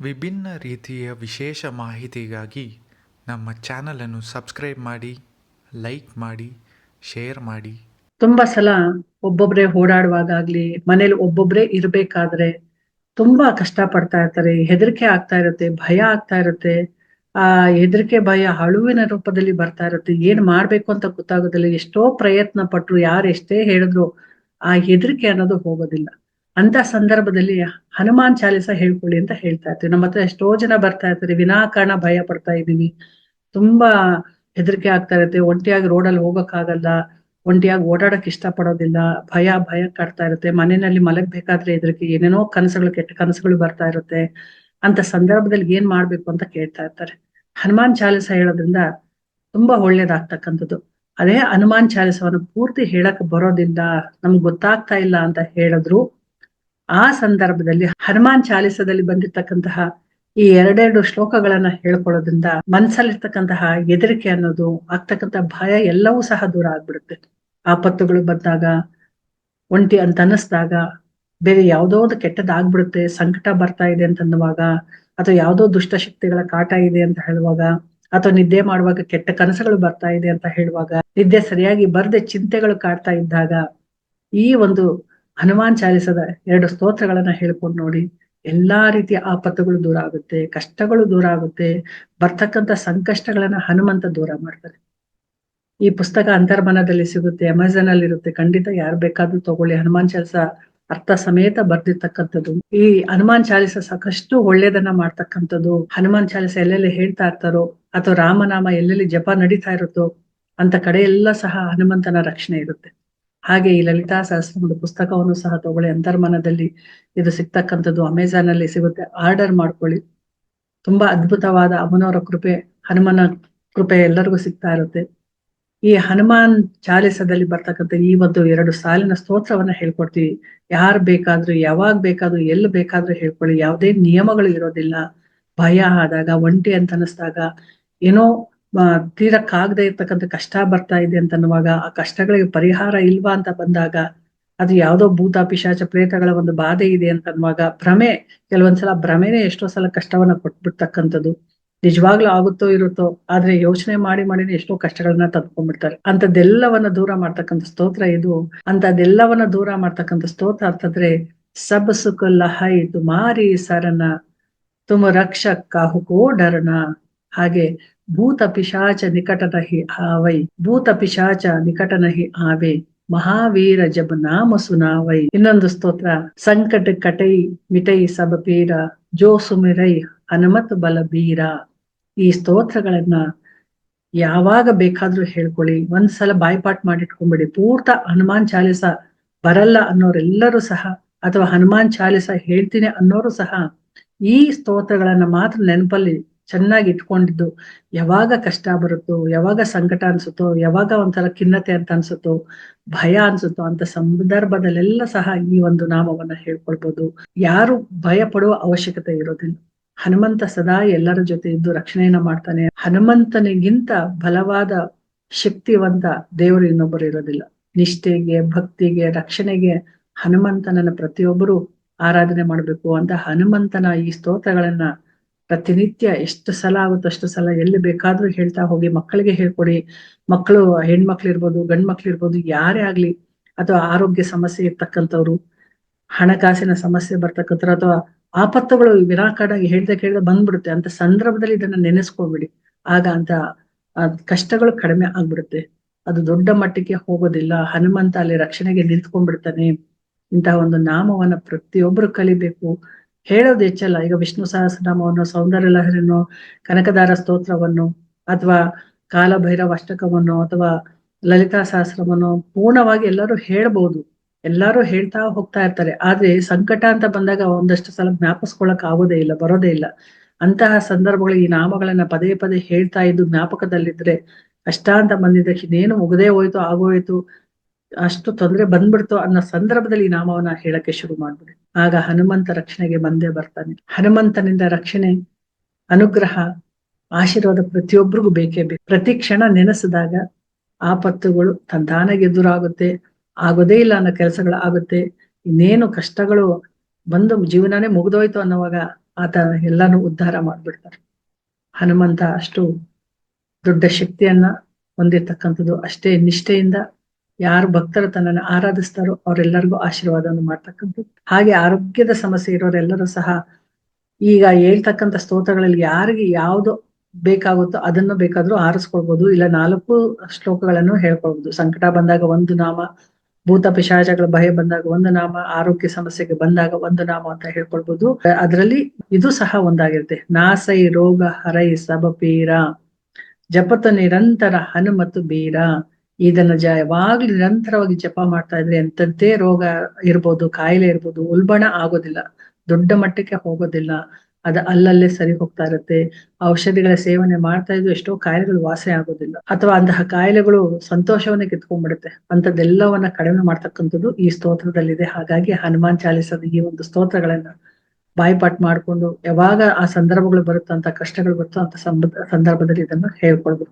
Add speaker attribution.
Speaker 1: ವಿಭಿನ್ನ ರೀತಿಯ ವಿಶೇಷ ಮಾಹಿತಿಗಾಗಿ ನಮ್ಮ ಚಾನಲನ್ನು ಸಬ್ಸ್ಕ್ರೈಬ್ ಮಾಡಿ, ಲೈಕ್ ಮಾಡಿ, ಶೇರ್ ಮಾಡಿ.
Speaker 2: ತುಂಬಾ ಸಲ ಒಬ್ಬೊಬ್ರೆ ಓಡಾಡುವಾಗಲಿ ಮನೇಲಿ ಒಬ್ಬೊಬ್ರೆ ಇರಬೇಕಾದ್ರೆ ತುಂಬಾ ಕಷ್ಟ ಪಡ್ತಾ ಇರ್ತಾರೆ. ಹೆದರಿಕೆ ಆಗ್ತಾ ಇರುತ್ತೆ, ಭಯ ಆಗ್ತಾ ಇರುತ್ತೆ. ಆ ಹೆದರಿಕೆ, ಭಯ ಅಳುವಿನ ರೂಪದಲ್ಲಿ ಬರ್ತಾ ಇರುತ್ತೆ. ಏನ್ ಮಾಡ್ಬೇಕು ಅಂತ ಗೊತ್ತಾಗೋದಿಲ್ಲ. ಎಷ್ಟೋ ಪ್ರಯತ್ನ ಪಟ್ರು ಯಾರು ಎಷ್ಟೇ ಹೇಳಿದ್ರು ಆ ಹೆದರಿಕೆ ಅನ್ನೋದು ಹೋಗೋದಿಲ್ಲ. ಅಂತ ಸಂದರ್ಭದಲ್ಲಿ ಹನುಮಾನ್ ಚಾಲಿಸ ಹೇಳ್ಕೊಳ್ಳಿ ಅಂತ ಹೇಳ್ತಾ ಇರ್ತೀವಿ ನಮ್ಮ ಹತ್ರ ಎಷ್ಟೋ ಜನ ಬರ್ತಾ ಇರ್ತಾರೆ ವಿನಾಕಾರಣ ಭಯ ಪಡ್ತಾ ಇದ್ದೀನಿ. ತುಂಬಾ ಹೆದರಿಕೆ ಆಗ್ತಾ ಇರುತ್ತೆ. ಒಂಟಿಯಾಗಿ ರೋಡಲ್ಲಿ ಹೋಗಕ್ಕಾಗಲ್ಲ. ಒಂಟಿಯಾಗಿ ಓಡಾಡಕ್ ಇಷ್ಟ ಪಡೋದಿಲ್ಲ ಭಯ ಭಯ ಕಾಡ್ತಾ ಇರುತ್ತೆ. ಮನೆಯಲ್ಲಿ ಮಲಗ್ಬೇಕಾದ್ರೆ ಹೆದರಿಕೆ, ಏನೇನೋ ಕನಸುಗಳು, ಕೆಟ್ಟ ಕನಸುಗಳು ಬರ್ತಾ ಇರುತ್ತೆ ಅಂತ ಸಂದರ್ಭದಲ್ಲಿ ಏನ್ ಮಾಡ್ಬೇಕು ಅಂತ ಕೇಳ್ತಾ ಇರ್ತಾರೆ. ಹನುಮಾನ್ ಚಾಲಿಸ ಹೇಳೋದ್ರಿಂದ ತುಂಬಾ ಒಳ್ಳೇದಾಗ್ತಕ್ಕಂಥದ್ದು. ಅದೇ ಹನುಮಾನ್ ಚಾಲಿಸವನ್ನು ಪೂರ್ತಿ ಹೇಳಕ್ ಬರೋದಿಲ್ಲ, ನಮ್ಗೆ ಗೊತ್ತಾಗ್ತಾ ಇಲ್ಲ ಅಂತ ಹೇಳಿದ್ರು. ಆ ಸಂದರ್ಭದಲ್ಲಿ ಹನುಮಾನ್ ಚಾಲಿಸದಲ್ಲಿ ಬಂದಿರ್ತಕ್ಕಂತಹ ಈ ಎರಡೆರಡು ಶ್ಲೋಕಗಳನ್ನ ಹೇಳ್ಕೊಳ್ಳೋದ್ರಿಂದ ಮನ್ಸಲ್ಲಿರ್ತಕ್ಕಂತಹ ಹೆದರಿಕೆ ಅನ್ನೋದು, ಆಗ್ತಕ್ಕಂಥ ಭಯ ಎಲ್ಲವೂ ಸಹ ದೂರ ಆಗ್ಬಿಡುತ್ತೆ. ಆಪತ್ತುಗಳು ಬಂದಾಗ, ಒಂಟಿ ಅಂತ ಅನ್ನಿಸ್ದಾಗ, ಬೇರೆ ಯಾವುದೋ ಒಂದು ಕೆಟ್ಟದಾಗ್ಬಿಡುತ್ತೆ, ಸಂಕಟ ಬರ್ತಾ ಇದೆ ಅಂತನ್ನುವಾಗ ಅಥವಾ ಯಾವುದೋ ದುಷ್ಟಶಕ್ತಿಗಳ ಕಾಟ ಇದೆ ಅಂತ ಹೇಳುವಾಗ, ಅಥವಾ ನಿದ್ದೆ ಮಾಡುವಾಗ ಕೆಟ್ಟ ಕನಸುಗಳು ಬರ್ತಾ ಇದೆ ಅಂತ ಹೇಳುವಾಗ, ನಿದ್ದೆ ಸರಿಯಾಗಿ ಬರದೆ ಚಿಂತೆಗಳು ಕಾಡ್ತಾ ಇದ್ದಾಗ, ಈ ಒಂದು ಹನುಮಾನ್ ಚಾಲಿಸದ ಎರಡು ಸ್ತೋತ್ರಗಳನ್ನ ಹೇಳ್ಕೊಂಡು ನೋಡಿ ಎಲ್ಲಾ ರೀತಿಯ ಆಪತ್ತುಗಳು ದೂರ ಆಗುತ್ತೆ, ಕಷ್ಟಗಳು ದೂರ ಆಗುತ್ತೆ, ಬರ್ತಕ್ಕಂಥ ಸಂಕಷ್ಟಗಳನ್ನ ಹನುಮಂತ ದೂರ ಮಾಡ್ತಾರೆ. ಈ ಪುಸ್ತಕ ಅಂತರ್ಮನದಲ್ಲಿ ಸಿಗುತ್ತೆ ಅಮೆಝಾನ್ ಅಲ್ಲಿ ಇರುತ್ತೆ, ಖಂಡಿತ ಯಾರು ಬೇಕಾದ್ರೂ ತಗೊಳ್ಳಿ. ಹನುಮಾನ್ ಚಾಲಿಸ ಅರ್ಥ ಸಮೇತ ಬರ್ದಿರ್ತಕ್ಕಂಥದ್ದು. ಈ ಹನುಮಾನ್ ಚಾಲಿಸ ಸಾಕಷ್ಟು ಒಳ್ಳೇದನ್ನ ಮಾಡ್ತಕ್ಕಂಥದ್ದು, ಹನುಮಾನ್ ಚಾಲಿಸ ಎಲ್ಲೆಲ್ಲಿ ಹೇಳ್ತಾ ಇರ್ತಾರೋ ಅಥವಾ ರಾಮನಾಮ ಎಲ್ಲೆಲ್ಲಿ ಜಪ ನಡೀತಾ ಇರುತ್ತೋ ಅಂತ ಕಡೆ ಎಲ್ಲ ಸಹ ಹನುಮಂತನ ರಕ್ಷಣೆ ಇರುತ್ತೆ. ಹಾಗೆ ಈ ಲಲಿತಾ ಸಹಸ್ರದ ಪುಸ್ತಕವನ್ನು ಸಹ ತಗೊಳ್ಳಿ. ಅಂತರ್ಮನದಲ್ಲಿ ಇದು ಸಿಗ್ತಕ್ಕಂಥದ್ದು ಅಮೆಝಾನ್ ಅಲ್ಲಿ ಸಿಗುತ್ತೆ. ಆರ್ಡರ್ ಮಾಡ್ಕೊಳ್ಳಿ. ತುಂಬಾ ಅದ್ಭುತವಾದ ಅಮ್ಮನವರ ಕೃಪೆ, ಹನುಮನ ಕೃಪೆ ಎಲ್ಲರಿಗೂ ಸಿಗ್ತಾ ಇರುತ್ತೆ. ಈ ಹನುಮಾನ್ ಚಾಲಿಸದಲ್ಲಿ ಬರ್ತಕ್ಕಂಥ ಈ ಒಂದು ಎರಡು ಸಾಲಿನ ಸ್ತೋತ್ರವನ್ನ ಹೇಳ್ಕೊಡ್ತೀವಿ. ಯಾರು ಬೇಕಾದ್ರೂ, ಯಾವಾಗ ಬೇಕಾದ್ರೂ, ಎಲ್ಲಿ ಬೇಕಾದ್ರೂ ಹೇಳ್ಕೊಳ್ಳಿ. ಯಾವುದೇ ನಿಯಮಗಳು ಇರೋದಿಲ್ಲ. ಭಯ ಆದಾಗ, ಒಂಟಿ ಅಂತ ಅನಿಸ್ದಾಗ ಏನೋ ತೀರಕ್ಕಾಗದೆ ಇರ್ತಕ್ಕಂಥ ಕಷ್ಟ ಬರ್ತಾ ಇದೆ ಅಂತ ಅನ್ನುವಾಗ ಆ ಕಷ್ಟಗಳಿಗೆ ಪರಿಹಾರ ಇಲ್ವಾ ಅಂತ ಬಂದಾಗ ಅದು ಯಾವುದೋ ಭೂತ ಪಿಶಾಚ ಪ್ರೇತಗಳ ಒಂದು ಬಾಧೆ ಇದೆ ಅಂತ ಅನ್ನುವಾಗ ಭ್ರಮೆ, ಕೆಲವೊಂದ್ಸಲ ಭ್ರಮೆನೇ ಎಷ್ಟೋ ಸಲ ಕಷ್ಟವನ್ನ ಕೊಟ್ಬಿಡ್ತಕ್ಕಂಥದ್ದು. ನಿಜವಾಗ್ಲೂ ಆಗುತ್ತೋ ಇರುತ್ತೋ, ಆದ್ರೆ ಯೋಚನೆ ಮಾಡಿ ಮಾಡಿನೇ ಎಷ್ಟೋ ಕಷ್ಟಗಳನ್ನ ತಂದ್ಕೊಂಡ್ಬಿಡ್ತಾರೆ ಅಂತದೆಲ್ಲವನ್ನ ದೂರ ಮಾಡ್ತಕ್ಕಂಥ ಸ್ತೋತ್ರ ಇದು. ಅಂತದೆಲ್ಲವನ್ನ ದೂರ ಮಾಡ್ತಕ್ಕಂಥ ಸ್ತೋತ್ರ ಅಂತಂದ್ರೆ ಸಬ್ ಸುಖ ಲಹೈ ತುಮಾರಿ ಸರನ, ತುಮ ರಕ್ಷಕ್ ಕಾಹುಕೋ ಡರನ ಹಾಗೆ ಭೂತ ಪಿಶಾಚ ನಿಕಟ ನಹಿ ಆವೈ ಭೂತ ಪಿಶಾಚ ನಿಕಟ ನಹಿ ಆವೆ ಮಹಾವೀರ ಜಬ ನಾಮ ಸುನಾವೈ. ಇನ್ನೊಂದು ಸ್ತೋತ್ರ, ಸಂಕಟ ಕಟೈ ಮಿಟೈ ಸಬ ಪೀರ ಜೋ ಸುಮಿರೈ ಹನುಮತ್ ಬಲ ಬೀರ. ಈ ಸ್ತೋತ್ರಗಳನ್ನ ಯಾವಾಗ ಬೇಕಾದ್ರೂ ಹೇಳ್ಕೊಳ್ಳಿ. ಒಂದ್ಸಲ ಬಾಯ್ಪಾಟ್ ಮಾಡಿಟ್ಕೊಂಡ್ಬಿಡಿ ಪೂರ್ತ ಹನುಮಾನ್ ಚಾಲಿಸ ಬರಲ್ಲ ಅನ್ನೋರೆಲ್ಲರೂ ಸಹ, ಅಥವಾ ಹನುಮಾನ್ ಚಾಲಿಸ ಹೇಳ್ತೀನಿ ಅನ್ನೋರು ಸಹ ಈ ಸ್ತೋತ್ರಗಳನ್ನ ಮಾತ್ರ ನೆನಪಲ್ಲಿ ಚೆನ್ನಾಗಿ ಇಟ್ಕೊಂಡಿದ್ದು. ಯಾವಾಗ ಕಷ್ಟ ಬರುತ್ತೋ, ಯಾವಾಗ ಸಂಕಟ ಅನ್ಸುತ್ತೋ, ಯಾವಾಗ ಒಂಥರ ಖಿನ್ನತೆ ಅಂತ ಅನ್ಸುತ್ತೋ, ಭಯ ಅನ್ಸುತ್ತೋ ಅಂತ ಸಂದರ್ಭದಲ್ಲೆಲ್ಲ ಸಹ ಈ ಒಂದು ನಾಮವನ್ನ ಹೇಳ್ಕೊಳ್ಬಹುದು ಯಾರು ಭಯ ಪಡುವ ಅವಶ್ಯಕತೆ ಇರೋದಿಲ್ಲ. ಹನುಮಂತ ಸದಾ ಎಲ್ಲರ ಜೊತೆ ಇದ್ದು ರಕ್ಷಣೆಯನ್ನ ಮಾಡ್ತಾನೆ. ಹನುಮಂತನಿಗಿಂತ ಬಲವಾದ ಶಕ್ತಿವಂತ ದೇವರು ಇನ್ನೊಬ್ಬರು ಇರೋದಿಲ್ಲ. ನಿಷ್ಠೆಗೆ, ಭಕ್ತಿಗೆ, ರಕ್ಷಣೆಗೆ ಹನುಮಂತನನ್ನ ಪ್ರತಿಯೊಬ್ಬರು ಆರಾಧನೆ ಮಾಡ್ಬೇಕು ಅಂತ ಹನುಮಂತನ ಈ ಸ್ತೋತ್ರಗಳನ್ನ ಪ್ರತಿನಿತ್ಯ ಎಷ್ಟು ಸಲ ಆಗುತ್ತೋ ಅಷ್ಟು ಸಲ ಎಲ್ಲಿ ಬೇಕಾದ್ರೂ ಹೇಳ್ತಾ ಹೋಗಿ, ಮಕ್ಕಳಿಗೆ ಹೇಳ್ಕೊಡಿ. ಮಕ್ಕಳು ಹೆಣ್ಮಕ್ಳು ಇರ್ಬೋದು ಗಂಡ್ ಮಕ್ಳು ಇರ್ಬೋದು ಯಾರೇ ಆಗ್ಲಿ, ಅಥವಾ ಆರೋಗ್ಯ ಸಮಸ್ಯೆ ಇರ್ತಕ್ಕಂಥವ್ರು, ಹಣಕಾಸಿನ ಸಮಸ್ಯೆ ಬರ್ತಕ್ಕಂಥವ್ರು, ಅಥವಾ ಆಪತ್ತುಗಳು ವಿರಾಕಾಡಾಗಿ ಹೇಳ್ದೆ ಕೇಳ್ದೆ ಬಂದ್ಬಿಡುತ್ತೆ, ಅಂತ ಸಂದರ್ಭದಲ್ಲಿ ಇದನ್ನ ನೆನೆಸ್ಕೊಬಿಡಿ. ಆಗ ಅಂತ ಕಷ್ಟಗಳು ಕಡಿಮೆ ಆಗ್ಬಿಡುತ್ತೆ. ಅದು ದೊಡ್ಡ ಮಟ್ಟಕ್ಕೆ ಹೋಗೋದಿಲ್ಲ. ಹನುಮಂತ ಅಲ್ಲಿ ರಕ್ಷಣೆಗೆ ನಿಂತ್ಕೊಂಡ್ಬಿಡ್ತಾನೆ. ಇಂತಹ ಒಂದು ನಾಮವನ್ನ ಪ್ರತಿಯೊಬ್ಬರು ಕಲಿಬೇಕು. ಹೇಳೋದು ಹೆಚ್ಚಲ್ಲ. ಈಗ ವಿಷ್ಣು ಸಹಸ್ರನಾಮವನ್ನು ಸೌಂದರ್ಯ ಲಹರಿಯನ್ನು ಕನಕದಾರ ಸ್ತೋತ್ರವನ್ನು ಅಥವಾ ಕಾಲಭೈರವ ಅಷ್ಟಕವನ್ನು ಅಥವಾ ಲಲಿತಾ ಸಹಸ್ರವನ್ನು ಪೂರ್ಣವಾಗಿ ಎಲ್ಲರೂ ಹೇಳ್ಬೋದು. ಎಲ್ಲಾರು ಹೇಳ್ತಾ ಹೋಗ್ತಾ ಇರ್ತಾರೆ. ಆದ್ರೆ ಸಂಕಟ ಅಂತ ಬಂದಾಗ ಒಂದಷ್ಟು ಸಲ ಜ್ಞಾಪಿಸ್ಕೊಳಕ್ ಆಗೋದೇ ಇಲ್ಲ, ಬರೋದೇ ಇಲ್ಲ. ಅಂತಹ ಸಂದರ್ಭಗಳು ಈ ನಾಮಗಳನ್ನ ಪದೇ ಪದೇ ಹೇಳ್ತಾ ಇದ್ದು ಜ್ಞಾಪಕದಲ್ಲಿದ್ರೆ ಕಷ್ಟ ಅಂತ ಬಂದಿದ್ದಕ್ಕೆ ಇನ್ನೇನು ಮುಗದೇ ಹೋಯ್ತು, ಆಗೋಯ್ತು ಅಷ್ಟು ತೊಂದರೆ ಬಂದ್ಬಿಡ್ತು ಅನ್ನೋ ಸಂದರ್ಭದಲ್ಲಿ ನಾಮವನ್ನ ಹೇಳಕ್ಕೆ ಶುರು ಮಾಡ್ಬಿಡಿ. ಆಗ ಹನುಮಂತ ರಕ್ಷಣೆಗೆ ಬಂದೇ ಬರ್ತಾನೆ. ಹನುಮಂತನಿಂದ ರಕ್ಷಣೆ, ಅನುಗ್ರಹ, ಆಶೀರ್ವಾದ ಪ್ರತಿಯೊಬ್ಬರಿಗೂ ಬೇಕೇ ಬೇಕು. ಪ್ರತಿ ಕ್ಷಣ ನೆನೆಸಿದಾಗ ಆಪತ್ತುಗಳು ತಂತಾನಾಗಿ ಎದುರಾಗುತ್ತೆ, ಆಗೋದೇ ಇಲ್ಲ ಅನ್ನೋ ಕೆಲಸಗಳು ಆಗುತ್ತೆ. ಇನ್ನೇನು ಕಷ್ಟಗಳು ಬಂದು ಜೀವನನೇ ಮುಗಿದೋಯ್ತು ಅನ್ನೋವಾಗ ಆತ ಎಲ್ಲಾನು ಉದ್ಧಾರ ಮಾಡ್ಬಿಡ್ತಾರೆ. ಹನುಮಂತ ಅಷ್ಟು ದೊಡ್ಡ ಶಕ್ತಿಯನ್ನ ಹೊಂದಿರ್ತಕ್ಕಂಥದ್ದು ಅಷ್ಟೇ ನಿಷ್ಠೆಯಿಂದ ಯಾರು ಭಕ್ತರು ತನ್ನನ್ನು ಆರಾಧಿಸ್ತಾರೋ ಅವರೆಲ್ಲರಿಗೂ ಆಶೀರ್ವಾದವನ್ನು ಮಾಡ್ತಕ್ಕಂಥದ್ದು. ಹಾಗೆ ಆರೋಗ್ಯದ ಸಮಸ್ಯೆ ಇರೋರೆಲ್ಲರೂ ಸಹ ಈಗ ಹೇಳ್ತಕ್ಕಂತ ಸ್ತೋತ್ರಗಳಲ್ಲಿ ಯಾರಿಗೆ ಯಾವ್ದು ಬೇಕಾಗುತ್ತೋ ಅದನ್ನು ಬೇಕಾದ್ರೂ ಆರಿಸ್ಕೊಳ್ಬಹುದು ಇಲ್ಲ ನಾಲ್ಕು ಶ್ಲೋಕಗಳನ್ನು ಹೇಳ್ಕೊಳ್ಬಹುದು ಸಂಕಟ ಬಂದಾಗ ಒಂದು ನಾಮ, ಭೂತ ಪಿಶಾಚಗಳ ಭಯ ಬಂದಾಗ ಒಂದು ನಾಮ, ಆರೋಗ್ಯ ಸಮಸ್ಯೆಗೆ ಬಂದಾಗ ಒಂದು ನಾಮ ಅಂತ ಹೇಳ್ಕೊಳ್ಬಹುದು ಅದರಲ್ಲಿ ಇದು ಸಹ ಒಂದಾಗಿರುತ್ತೆ. ನಾಸೈ ರೋಗ ಹರೈ ಸಬಪೀರ ಜಪತ ನಿರಂತರ ಹನುಮತು ಬೀರ. ಇದನ್ನ ಜ ಯಾವಾಗ್ಲೂ ನಿರಂತರವಾಗಿ ಜಪ ಮಾಡ್ತಾ ಇದ್ರೆ ಎಂತದ್ದೇ ರೋಗ ಇರ್ಬೋದು, ಕಾಯಿಲೆ ಇರ್ಬೋದು, ಉಲ್ಬಣ ಆಗೋದಿಲ್ಲ, ದೊಡ್ಡ ಮಟ್ಟಕ್ಕೆ ಹೋಗೋದಿಲ್ಲ. ಅದ ಅಲ್ಲಲ್ಲೇ ಸರಿ ಹೋಗ್ತಾ ಇರುತ್ತೆ. ಔಷಧಿಗಳ ಸೇವನೆ ಮಾಡ್ತಾ ಇದ್ದು ಎಷ್ಟೋ ಕಾಯಿಲೆಗಳು ವಾಸಿ ಆಗೋದಿಲ್ಲ. ಅಥವಾ ಅಂತಹ ಕಾಯಿಲೆಗಳು ಸಂತೋಷವನ್ನೇ ಕಿತ್ಕೊಂಡ್ಬಿಡುತ್ತೆ. ಅಂತದೆಲ್ಲವನ್ನ ಕಡಿಮೆ ಮಾಡ್ತಕ್ಕಂಥದ್ದು ಈ ಸ್ತೋತ್ರದಲ್ಲಿದೆ. ಹಾಗಾಗಿ ಹನುಮಾನ್ ಚಾಲಿಸದ ಈ ಒಂದು ಸ್ತೋತ್ರಗಳನ್ನ ಬಾಯ್ಪಾಟ್ ಮಾಡ್ಕೊಂಡು ಯಾವಾಗ ಆ ಸಂದರ್ಭಗಳು ಬರುತ್ತೋ ಅಂತ ಕಷ್ಟಗಳು ಬರುತ್ತೋ ಅಂತ ಸಂದರ್ಭದಲ್ಲಿ ಇದನ್ನು ಹೇಳ್ಕೊಳ್ಬೇಕು